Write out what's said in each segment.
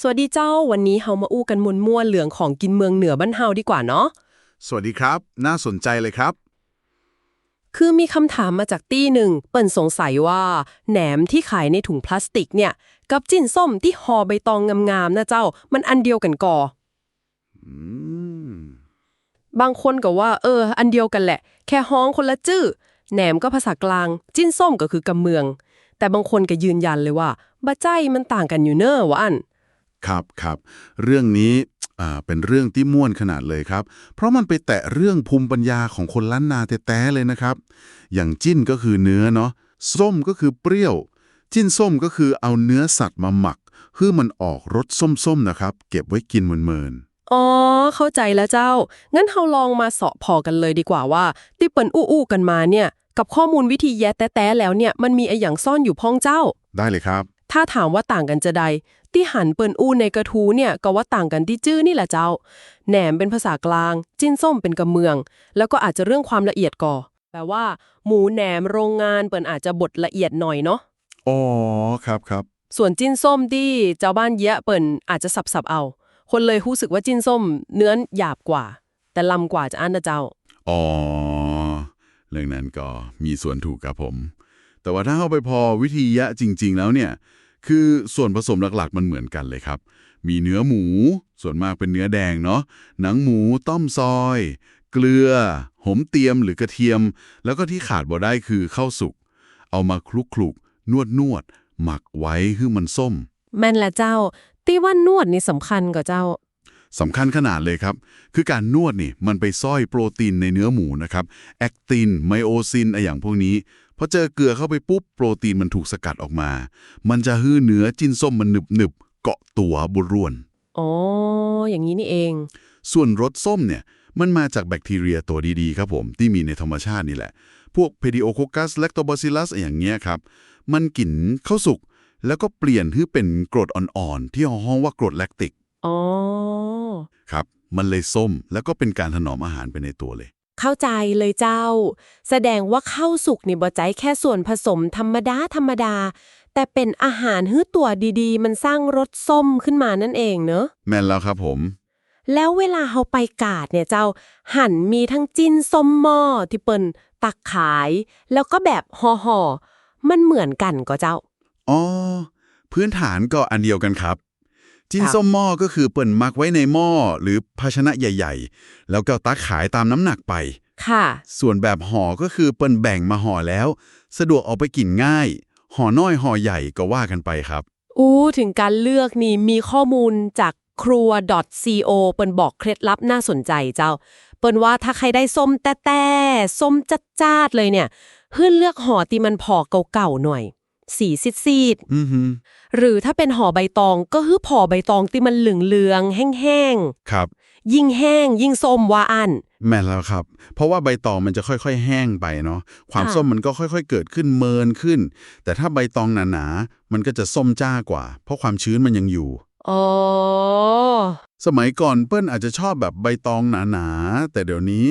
สวัสดีเจ้าวันนี้เฮามาอู้กันมวนม่วนๆเหลืองของกินเมืองเหนือบ้านเฮาดีกว่าเนาะสวัสดีครับ น่าสนใจเลยครับ คือมีคำถามมาจากตี้หนึ่งเปิ่นสงสัยว่าแหนมที่ขายในถุงพลาสติกเนี่ย กับจิ้นส้มที่ห่อใบตองงามๆนะเจ้า มันอันเดียวกันก่ออืมบางคนก็ว่า เออ อันเดียวกันแหละ แค่ฮ้องคนละจื้อแหนมก็ภาษากลาง จิ้นส้มก็คือกำเมือง แต่บางคนก็ยืนยันเลยว่าบะใจมันต่างกันอยู่เนอะวะอัน ครับครับเรื่องนี้อ่าเป็นเรื่องที่ม่วนขนาดเลยครับ เพราะมันไปแตะเรื่องภูมิปัญญาของคนล้านนาแต้ๆเลยนะครับ อย่างจิ้นก็คือเนื้อเนาะส้มก็คือเปรี้ยว จิ้นส้มก็คือเอาเนื้อสัตว์มาหมักเพื่อมันออกรสส้มๆนะครับ เก็บไว้กินเมินอ๋อ เข้าใจแล้วเจ้า งั้นเราลองมาเสาะพอกันเลยดีกว่าว่า ที่เปิ่นอู้ๆกันมาเนี่ย กับข้อมูลวิธีแย้แต้ๆแล้วเนี่ยมันมีไออย่างซ่อนอยู่พ้องเจ้าๆได้เลยครับ ถ้าถามว่าต่างกันจะใด ที่หันเปิ่นอู้ในกระทูเนี่ยก็ว่าต่างกันที่จื้อนี่แหละเจ้า แหนมเป็นภาษากลาง จิ้นส้มเป็นกำเมือง แล้วก็อาจจะเรื่องความละเอียดก่อ แปลว่า หมูแหนมโรงงานเปิ่นอาจจะบดละเอียดหน่อยเนาะ อ๋อ ครับครับ ส่วนจิ้นส้มที่เจ้าบ้านเยะเปิ่นอาจจะสับๆเอา คนเลยรู้สึกว่าจิ้นส้ม เนื้อหยาบกว่า แต่ลำกว่าจะอันนะเจ้า อ๋อ เรื่องนั้นก็มีส่วนถูกครับผม แต่ว่าถ้าเข้าไปพอวิธียะจริง ๆ แล้วเนี่ย คือส่วนผสมหลักๆ มันเหมือนกันเลยครับ มีเนื้อหมู ส่วนมากเป็นเนื้อแดงเนาะ หนังหมู ต้มซอย เกลือ หอมเตียมหรือกระเทียม แล้วก็ที่ขาดบ่ได้คือข้าวสุก เอามาคลุกคลุกนวดนวดๆ หมักไว้ให้มันส้ม แม่นละเจ้า ตีว่านวดนี่สำคัญกว่าเจ้าสำคัญขนาดเลยครับ คือการนวดนี่มันไปซ่อยโปรตีนในเนื้อหมูนะครับ แอคติน ไมโอซินอะไรอย่างพวกนี้ พอเจอเกลือเข้าไปปุ๊บโปรตีนมันถูกสกัดออกมา มันจะฮื้อเนื้อจิ้นส้มมันหนึบหนึบๆเกาะตัวบุร่วนอ๋ออย่างนี้นี่เอง ส่วนรสส้มเนี่ยมันมาจากแบคทีเรียตัวดีๆครับผมที่มีในธรรมชาตินี่แหละ พวก Pediococcus lactobacillus อย่างเงี้ยครับ มันกลิ่นข้าวสุก แล้วก็เปลี่ยนให้เป็นกรดอ่อนๆ ที่ห้องว่ากรดแลคติก อ๋อ ครับ มันเลยส้มแล้วก็เป็นการถนอมอาหารไปในตัวเลย เข้าใจเลยเจ้า แสดงว่าข้าวสุกนี่บ่ใจแค่ส่วนผสมธรรมดาธรรมดา แต่เป็นอาหารฮื้อตัวดีๆ มันสร้างรสส้มขึ้นมานั่นเองเนอะ แม่นแล้วครับผม แล้วเวลาเฮาไปกาดเนี่ยเจ้า หันมีทั้งจิ้นส้มหม้อที่เปิ้นตักขาย แล้วก็แบบห่อห่อๆมันเหมือนกันก็เจ้า อ๋อ พื้นฐานก็อันเดียวกันครับ จิ้นครับส้มหม้อก็คือเปิ่นมักไว้ในหม้อหรือภาชนะใหญ่ ๆ แล้วก็ตักขายตามน้ำหนักไป ค่ะ ส่วนแบบห่อก็คือเปิ่นแบ่งมาห่อแล้ว สะดวกเอาไปกินง่าย ห่อน้อยห่อใหญ่ก็ว่ากันไปครับ อู้ถึงการเลือกนี่มีข้อมูลจากครัว .co เปิ้นบอกเคล็ดลับน่าสนใจเจ้า เปิ้นว่าถ้าใครได้ส้มแต่แต่ส้มจัดจ้าดๆเลยเนี่ยเพื่อนเลือกห่อที่มันพอเก่าๆหน่อย สีซีดอือฮึๆหรือถ้าเป็นห่อใบตองก็คือห่อใบตองที่มันเหลืองๆแห้งครับๆยิ่งแห้ง ยิ่งส้มว่าอันแม่นแล้วครับ เพราะว่าใบตองมันจะค่อยๆ แห้งไปเนาะความค่ะส้มมันก็ค่อยๆ เกิดขึ้นเมินขึ้น แต่ถ้าใบตองหนาๆมันก็จะส้มจ้ากว่า เพราะความชื้นมันยังอยู่อ๋อสมัยก่อนเปิ้ลอาจจะชอบแบบใบตองหนาๆแต่เดี๋ยวนี้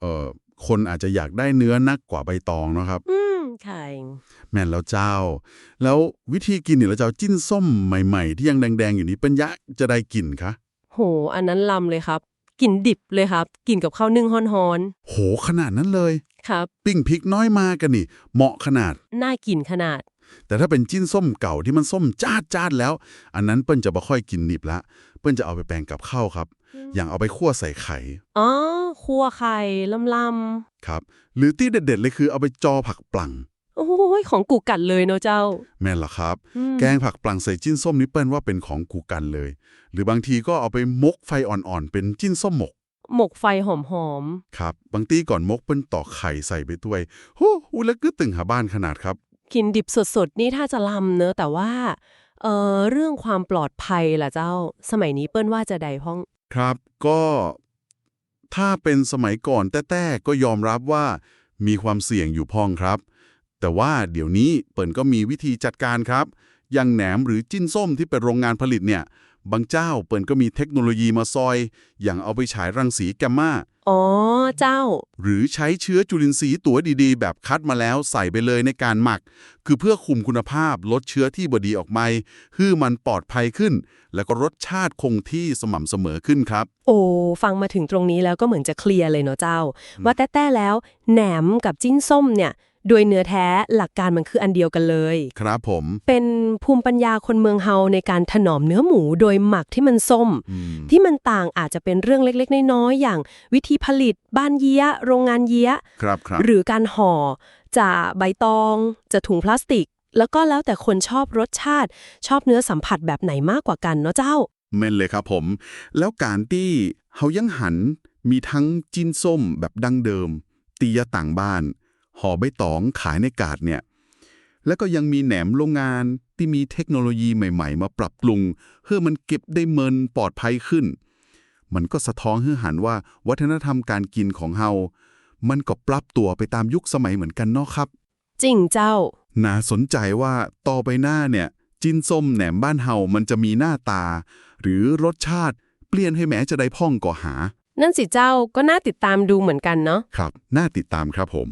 เอ่อคนอาจจะอยากได้เนื้อนักกว่าใบตองเนาะครับ อืม ค่ะแม่นแล้วเจ้า แล้ววิธีกินเนี่ยเราจะเอาจิ้นส้มใหม่ๆ ที่ยังแดงๆอยู่นี้เป็นยะจะได้กลิ่นคะโห อันนั้นลำเลยครับ กินดิบเลยครับ กินกับข้าวนึ่งฮ้อนโหขนาดนั้นเลย ๆ ครับ ปิ้งพริกน้อยมากันนี่ เหมาะขนาด น่ากินขนาด แต่ถ้าเป็นจิ้นส้มเก่าที่มันส้มจ้าดจ้าดๆแล้ว อันนั้นเปิ้ลจะไม่ค่อยกินดิบละเปิ้ลจะเอาไปแปลงกับข้าวครับ อย่างเอาไปคั่วใส่ไข่อ๋อครัวไข่ลำลครับ หรือที่เด็ดๆเลยคือเอาไปจอผักปลังำโอ้ยของกูกัดเลยเนาะเจ้า แม่นเหรอครับอืมแกงผักปลังใส่จิ้นส้มนี่เปิ้ลว่าเป็นของกูกันเลย หรือบางทีก็เอาไปมกไฟอ่อนๆ เป็นจิ้นส้มหมก หมกไฟหอมครับ บางทีก่อนมกเปิ้ลตอกไข่ใส่ไปด้วยโอ้โหแล้วก็ตึงหาบ้านขนาดครับๆกินดิบสดๆ นี่ถ้าจะลำเนอะแต่ว่า เอ่อเรื่องความปลอดภัยล่ะเจ้า สมัยนี้เปิ้นว่าจะใดพ้อง ครับก็ถ้าเป็นสมัยก่อนแต้ๆก็ยอมรับว่ามีความเสี่ยงอยู่พองครับ แต่ว่าเดี๋ยวนี้เปิ่นก็มีวิธีจัดการครับ อย่างแหนมหรือจิ้นส้มที่เป็นโรงงานผลิตเนี่ย บางเจ้าเปิ่นก็มีเทคโนโลยีมาซอย อย่างเอาไปฉายรังสีแกมมา อ๋อ เจ้า หรือใช้เชื้อจุลินทรีย์ตัวดีๆ แบบคัดมาแล้วใส่ไปเลยในการหมัก คือเพื่อคุมคุณภาพลดเชื้อที่บดีออกมาให้มันปลอดภัยขึ้น แล้วก็รสชาติคงที่สม่ำเสมอขึ้นครับ โอ้ ฟังมาถึงตรงนี้แล้วก็เหมือนจะเคลียร์เลยเนาะเจ้า ว่าแต่แต่แล้วแหนมกับจิ้นส้มเนี่ย โดยเนื้อแท้หลักการมันคืออันเดียวกันเลย ครับผม เป็นภูมิปัญญาคนเมืองเฮาในการถนอมเนื้อหมูโดยหมักที่มันส้มอืมที่มันต่างอาจจะเป็นเรื่องเล็กๆ น้อยๆอย่างวิธีผลิต บ้านเยี้ย โรงงานเยี้ยครับครับหรือการห่อจะใบตองจะถุงพลาสติก แล้วก็แล้วแต่คนชอบรสชาติ ชอบเนื้อสัมผัสแบบไหนมากกว่ากันเนาะเจ้าแม่นเลยครับผม แล้วการที่เฮายังหันมีทั้งจิ้นส้มแบบดั้งเดิม ตียะต่างบ้าน ห่อใบตองขายในกาดเนี่ย แล้วก็ยังมีแหนมโรงงานที่มีเทคโนโลยีใหม่ ๆ มาปรับปรุงเพื่อมันเก็บได้เมินปลอดภัยขึ้น มันก็สะท้อนให้หันว่าวัฒนธรรมการกินของเฮา มันก็ปรับตัวไปตามยุคสมัยเหมือนกันเนาะครับ จริงเจ้า น่าสนใจว่าต่อไปหน้าเนี่ยจิ้นส้มแหนมบ้านเฮามันจะมีหน้าตา หรือรสชาติเปลี่ยนให้แม้จะได้พ่องก่อหา นั่นสิเจ้าก็น่าติดตามดูเหมือนกันเนาะ ครับ น่าติดตามครับผม